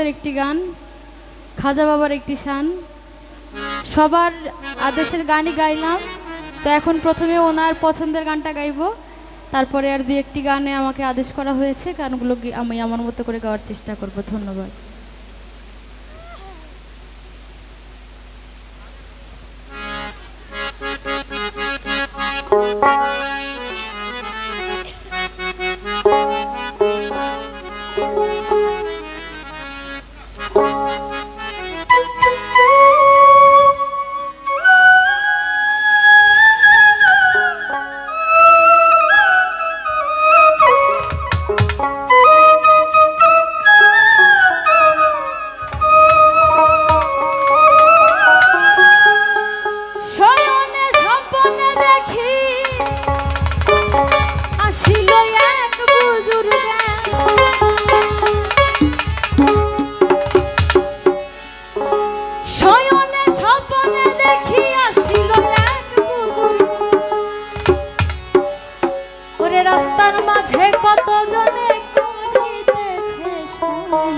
একটি গান, খাজা বাবার একটি শান। সবার আদেশের গানই গাইলাম। তো এখন প্রথমে ওনার পছন্দের গানটা গাইব। তারপরে আর দু একটি গানে আমাকে আদেশ করা হয়েছে। গানগুলো আমি আমার মতো করে গাওয়ার চেষ্টা করব। ধন্যবাদ।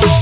you.